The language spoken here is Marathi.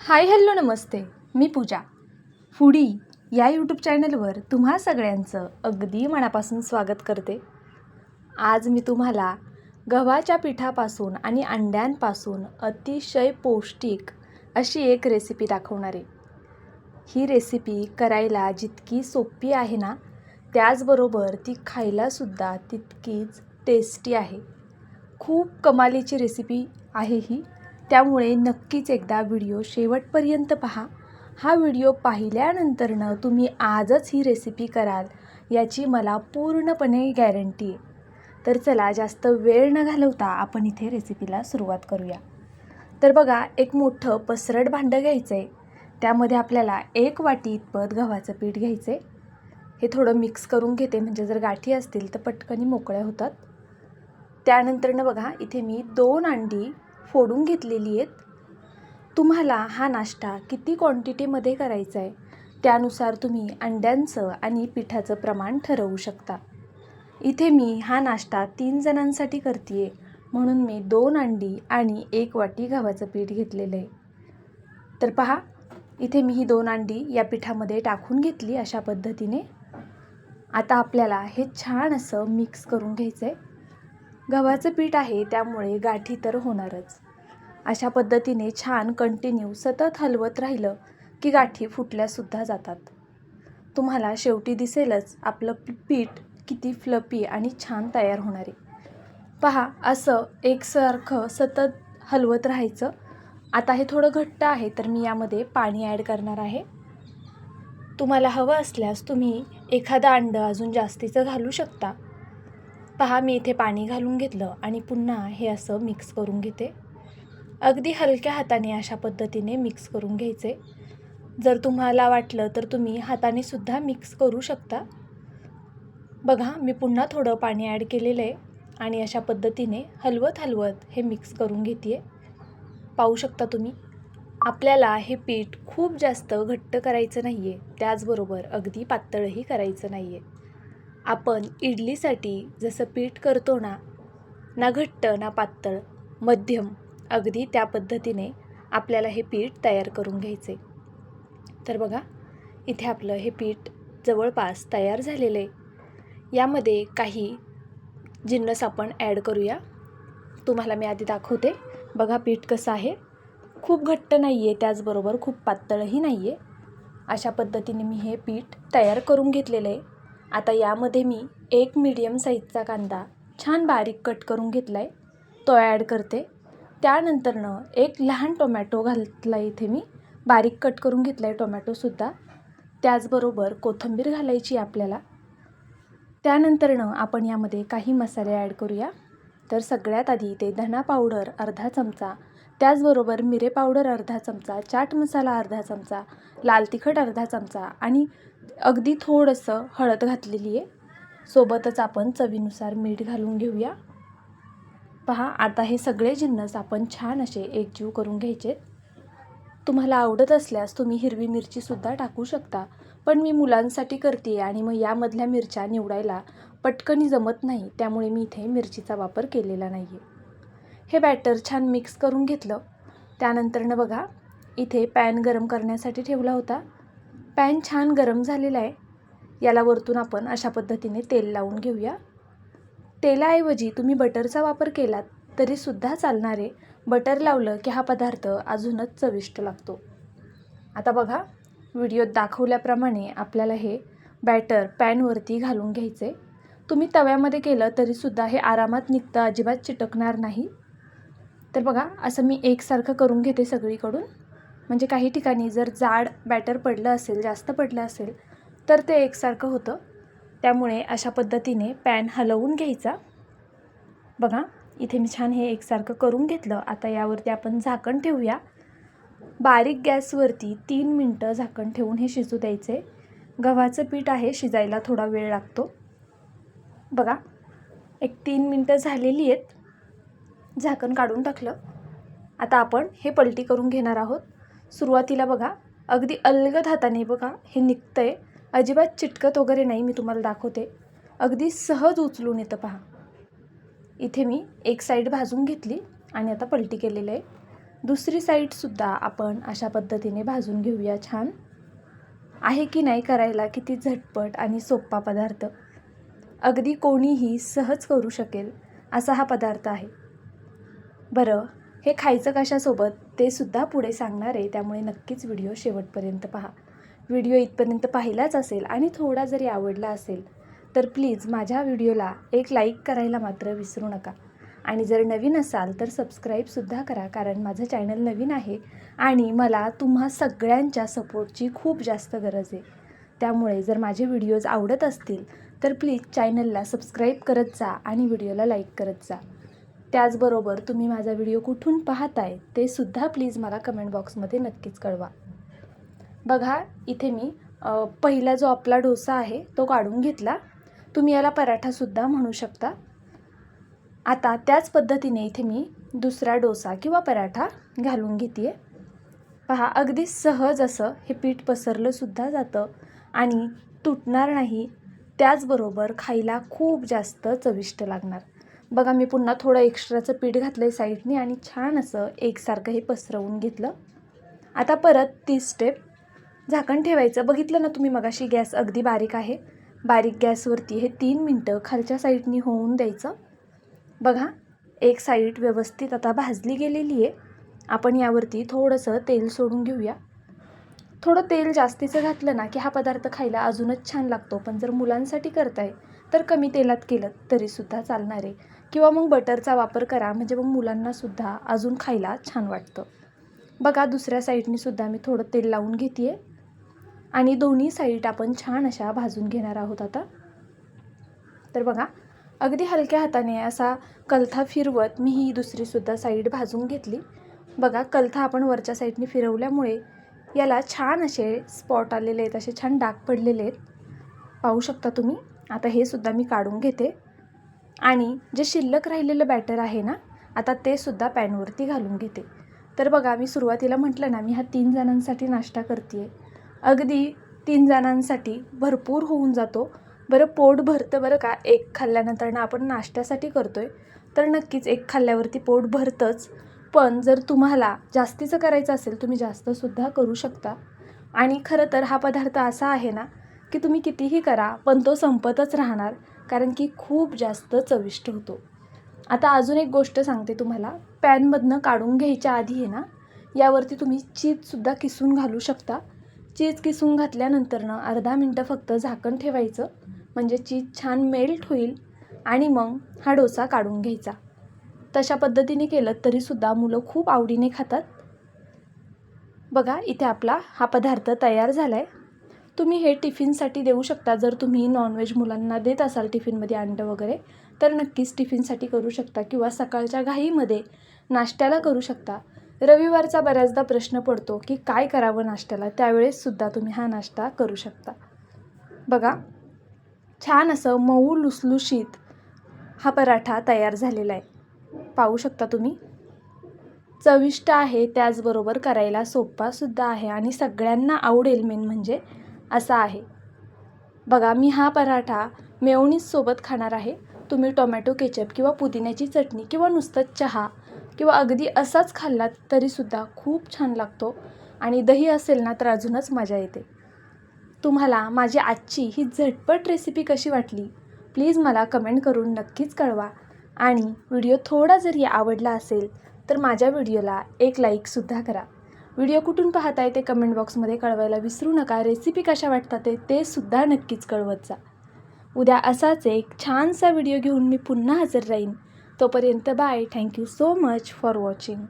हाय हॅलो नमस्ते मी पूजा. फुडी या यूट्यूब चॅनलवर तुम्हा सगळ्यांचं अगदी मनापासून स्वागत करते. आज मी तुम्हाला गव्हाच्या पिठापासून आणि अंड्यांपासून अतिशय पौष्टिक अशी एक रेसिपी दाखवणार आहे. ही रेसिपी करायला जितकी सोपी आहे ना त्याचबरोबर ती खायलासुद्धा तितकीच टेस्टी आहे. खूप कमालीची रेसिपी आहे ही. त्यामुळे नक्कीच एकदा व्हिडिओ शेवटपर्यंत पहा. हा व्हिडिओ पाहिल्यानंतरनं तुम्ही आजच ही रेसिपी कराल याची मला पूर्णपणे गॅरंटी आहे. तर चला जास्त वेळ न घालवता आपण इथे रेसिपीला सुरुवात करूया. तर बघा एक मोठं पसरट भांडं घ्यायचं आहे त्यामध्ये आपल्याला एक वाटी इतपत गव्हाचं पीठ घ्यायचं आहे हे थोडं मिक्स करून घेते म्हणजे जर गाठी असतील तर पटकनी मोकळ्या होतात. त्यानंतरनं बघा इथे मी दोन अंडी फोडून घेतलेली आहेत? तुम्हाला हा नाश्ता किती क्वांटिटीमध्ये करायचा आहे त्यानुसार तुम्ही अंड्यांचं आणि पिठाचं प्रमाण ठरवू शकता. इथे मी हा नाश्ता तीन जणांसाठी करते आहे म्हणून मी दोन अंडी आणि एक वाटी गव्हाचं पीठ घेतलेलं आहे. तर पहा इथे मी ही दोन अंडी या पिठामध्ये टाकून घेतली अशा पद्धतीने. आता आपल्याला हे छान असं मिक्स करून घ्यायचं आहे गव्हाचं पीठ आहे त्यामुळे गाठी तर होणारच. अशा पद्धतीने छान कंटिन्यू सतत हलवत राहिलं की गाठी फुटल्यासुद्धा जातात. तुम्हाला शेवटी दिसेलच आपलं पीठ किती फ्लपी आणि छान तयार होणार आहे. पहा असं एकसारखं सतत हलवत राहायचं. आता हे थोडं घट्ट आहे तर मी यामध्ये पाणी ॲड करणार आहे. तुम्हाला हवं असल्यास तुम्ही एखादं अंडं अजून जास्तीचं घालू शकता. पहा मी इथे पाणी घालून घेतलं आणि पुन्हा हे असं मिक्स करून घेते. अगदी हलक्या हाताने अशा पद्धतीने मिक्स करून घ्यायचे. जर तुम्हाला वाटलं तर तुम्ही हाताने सुद्धा मिक्स करू शकता. बघा मी पुन्हा थोडं पाणी ॲड केलेलं आहे आणि अशा पद्धतीने हलवत हलवत हे मिक्स करून घेते पाहू शकता तुम्ही आपल्याला हे पीठ खूप जास्त घट्ट करायचं नाही आहे त्याचबरोबर अगदी पातळही करायचं नाही आहे आपण इडलीसाठी जसं पीठ करतो ना ना घट्ट ना पातळ मध्यम अगदी त्या पद्धतीने आपल्याला हे पीठ तयार करून घ्यायचे. तर बघा इथे आपलं हे पीठ जवळपास तयार झालेलं आहे. यामध्ये काही जिन्नस आपण ॲड करूया. तुम्हाला मी आधी दाखवते. बघा पीठ कसं आहे. खूप घट्ट नाही आहे त्याचबरोबर खूप पातळही नाही आहे. अशा पद्धतीने मी हे पीठ तयार करून घेतलेलं आहे. आता यामध्ये मी एक मीडियम साईजचा कांदा छान बारीक कट करून घेतला आहे तो ॲड करते. त्यानंतरनं एक लहान टोमॅटो घातला इथे मी. बारीक कट करून घेतला आहे टोमॅटोसुद्धा त्याचबरोबर कोथिंबीर घालायची आपल्याला. त्यानंतरनं आपण यामध्ये काही मसाले ॲड करूया. तर सगळ्यात आधी ते धना पावडर अर्धा चमचा त्याचबरोबर मिरे पावडर अर्धा चमचा चाट मसाला अर्धा चमचा लाल तिखट अर्धा चमचा आणि अगदी थोडंसं हळद घातलेली आहे. सोबतच आपण चवीनुसार मीठ घालून घेऊया. पहा आता हे सगळे जिन्नस आपण छान असे एकजीव करून घ्यायचे तुम्हाला आवडत असल्यास तुम्ही हिरवी मिरचीसुद्धा टाकू शकता पण मी मुलांसाठी करते आणि मग यामधल्या मिरच्या निवडायला पटकनी जमत नाही त्यामुळे मी इथे मिरचीचा वापर केलेला नाही आहे हे बॅटर छान मिक्स करून घेतलं. त्यानंतरनं बघा इथे पॅन गरम करण्यासाठी ठेवला होता. पॅन छान गरम झालेला आहे. याला वरतून आपण अशा पद्धतीने तेल लावून घेऊया. तेलाऐवजी तुम्ही बटरचा वापर केलात तरीसुद्धा चालणारे बटर लावलं की हा पदार्थ अजूनच चविष्ट लागतो. आता बघा व्हिडिओत दाखवल्याप्रमाणे आपल्याला हे बॅटर पॅनवरती घालून घ्यायचे. तुम्ही तव्यामध्ये केलं तरीसुद्धा हे आरामात निघतं अजिबात चिटकणार नाही. तर बघा असं मी एकसारखं करून घेते सगळीकडून. म्हणजे काही ठिकाणी जर जाड बॅटर पडलं असेल जास्त पडलं असेल तर ते एकसारखं होतं. त्यामुळे अशा पद्धतीने पॅन हलवून घ्यायचा. बघा इथे मी छान हे एकसारखं करून घेतलं. आता यावरती आपण झाकण ठेवूया. बारीक गॅसवरती तीन मिनटं झाकण ठेवून हे शिजू द्यायचे. गव्हाचं पीठ आहे शिजायला थोडा वेळ लागतो. बघा एक तीन मिनटं झालेली आहेत. झाकण काढून टाकलं. आता आपण हे पलटी करून घेणार आहोत. सुरुवातीला बघा अगदी अलगद हाताने बघा हे निघतं आहे अजिबात चिटकत वगैरे नाही मी तुम्हाला दाखवते. अगदी सहज उचलून येतं पहा. इथे मी एक साईड भाजून घेतली आणि आता पलटी केलेलं आहे. दुसरी साईडसुद्धा आपण अशा पद्धतीने भाजून घेऊया छान. आहे की नाही करायला किती झटपट आणि सोप्पा पदार्थ. अगदी कोणीही सहज करू शकेल असा हा पदार्थ आहे. बरं हे खायचं कशासोबत? ते सुद्धा पुढे सांगणार आहे. त्यामुळे नक्कीच व्हिडिओ शेवटपर्यंत पहा. व्हिडिओ इथपर्यंत पाहिलाच असेल आणि थोडा जरी आवडला असेल तर प्लीज माझ्या व्हिडिओला एक लाईक करायला मात्र विसरू नका. आणि जर नवीन असाल तर सबस्क्राईबसुद्धा करा कारण माझं चॅनल नवीन आहे आणि मला तुम्हा सगळ्यांच्या सपोर्टची खूप जास्त गरज आहे. त्यामुळे जर माझे व्हिडिओज आवडत असतील तर प्लीज चॅनलला सबस्क्राईब करत जा आणि व्हिडिओला लाईक करत जा. त्याचबरोबर तुम्ही माझा व्हिडिओ कुठून पाहताय ते सुद्धा प्लीज मला कमेंट बॉक्समध्ये नक्कीच कळवा. बघा इथे मी पहिला जो आपला डोसा आहे तो काढून घेतला. तुम्ही याला पराठासुद्धा म्हणू शकता. आता त्याच पद्धतीने इथे मी दुसरा डोसा किंवा पराठा घालून घेते पहा अगदी सहज असं हे पीठ पसरलंसुद्धा जातं आणि तुटणार नाही. त्याचबरोबर खायला खूप जास्त चविष्ट लागणार. बघा मी पुन्हा थोडं एक्स्ट्राचं पीठ घातलं आहे साईडने आणि छान असं एकसारखं हे पसरवून घेतलं. आता परत ती स्टेप झाकण ठेवायचं. बघितलं ना तुम्ही मगाशी गॅस अगदी बारीक आहे. बारीक गॅसवरती हे तीन मिनटं खालच्या साईडनी होऊन द्यायचं. बघा एक साईड व्यवस्थित आता भाजली गेलेली आहे. आपण यावरती थोडंसं तेल सोडून घेऊया. थोडं तेल जास्तीचं घातलं ना की हा पदार्थ खायला अजूनच छान लागतो. पण जर मुलांसाठी करताय तर कमी तेलात केलं तरीसुद्धा चालणार आहे. किंवा मग बटरचा वापर करा म्हणजे मग मुलांनासुद्धा अजून खायला छान वाटतं. बघा दुसऱ्या साईडनीसुद्धा मी थोडं तेल लावून घेते आणि दोन्ही साईड आपण छान अशा भाजून घेणार आहोत आता. तर बघा अगदी हलक्या हाताने असा कलथा फिरवत मी ही दुसरीसुद्धा साईड भाजून घेतली. बघा कलथा आपण वरच्या साईडने फिरवल्यामुळे याला छान असे स्पॉट आलेले आहेत असे छान डाग पडलेले आहेत. पाहू शकता तुम्ही? आता हे सुद्धा मी काढून घेते. आणि जे शिल्लक राहिलेलं बॅटर आहे ना आता ते सुद्धा पॅनवरती घालून घेते. तर बघा मी सुरुवातीला म्हटलं ना मी हा तीन जणांसाठी नाश्ता करते अगदी तीन जणांसाठी भरपूर होऊन जातो. बरं पोट भरतं बरं का? एक खाल्ल्यानंतर ना आपण नाश्त्यासाठी करतो आहे तर नक्कीच एक खाल्ल्यावरती पोट भरतंच. पण जर तुम्हाला जास्तीचं करायचं असेल तुम्ही जास्तसुद्धा करू शकता. आणि खरं तर हा पदार्थ असा आहे ना की तुम्ही कितीही करा पण तो संपतच राहणार कारण की खूप जास्त चविष्ट होतो. आता अजून एक गोष्ट सांगते तुम्हाला. पॅनमधनं काढून घ्यायच्या आधी आहे ना यावरती तुम्ही चीजसुद्धा किसून घालू शकता. चीज किसून घातल्यानंतरनं अर्धा मिनटं फक्त झाकण ठेवायचं. म्हणजे चीज छान मेल्ट होईल आणि मग हा डोसा काढून घ्यायचा. तशा पद्धतीने केलं तरीसुद्धा मुलं खूप आवडीने खातात. बघा इथे आपला हा पदार्थ तयार झाला आहे तुम्ही हे टिफिनसाठी देऊ शकता. जर तुम्ही नॉनव्हेज मुलांना देत असाल टिफिनमध्ये अंडं वगैरे तर नक्कीच टिफिनसाठी करू शकता किंवा सकाळच्या घाईमध्ये नाश्त्याला करू शकता. रविवारचा बऱ्याचदा प्रश्न पडतो की काय करावं नाश्त्याला? त्यावेळेससुद्धा तुम्ही हा नाश्ता करू शकता. बघा छान असं मऊ लुसलुशीत हा पराठा तयार झालेला आहे. पाहू शकता तुम्ही? चविष्ट आहे त्याचबरोबर करायला सोपासुद्धा आहे आणि सगळ्यांना आवडेल मेन म्हणजे असा आहे. बघा मी हा पराठा मेवणीससोबत खाणार आहे. तुम्ही टोमॅटो केचप किंवा पुदिन्याची चटणी किंवा नुसतंच चहा किंवा अगदी असाच खाल्लात तरीसुद्धा खूप छान लागतो आणि दही असेल ना तर अजूनच मजा येते. तुम्हाला माझी आजची ही झटपट रेसिपी कशी वाटली? प्लीज मला कमेंट करून नक्कीच कळवा. आणि व्हिडिओ थोडा जरी आवडला असेल तर माझ्या व्हिडिओला एक लाईकसुद्धा करा. व्हिडिओ कुठून पाहताय ते कमेंट बॉक्समध्ये कळवायला विसरू नका. रेसिपी कशा वाटतात ते ते सुद्धा नक्कीच कळवत जा. उद्या असाच एक छानसा व्हिडिओ घेऊन मी पुन्हा हजर राहीन. तोपर्यंत bye thank you so much for watching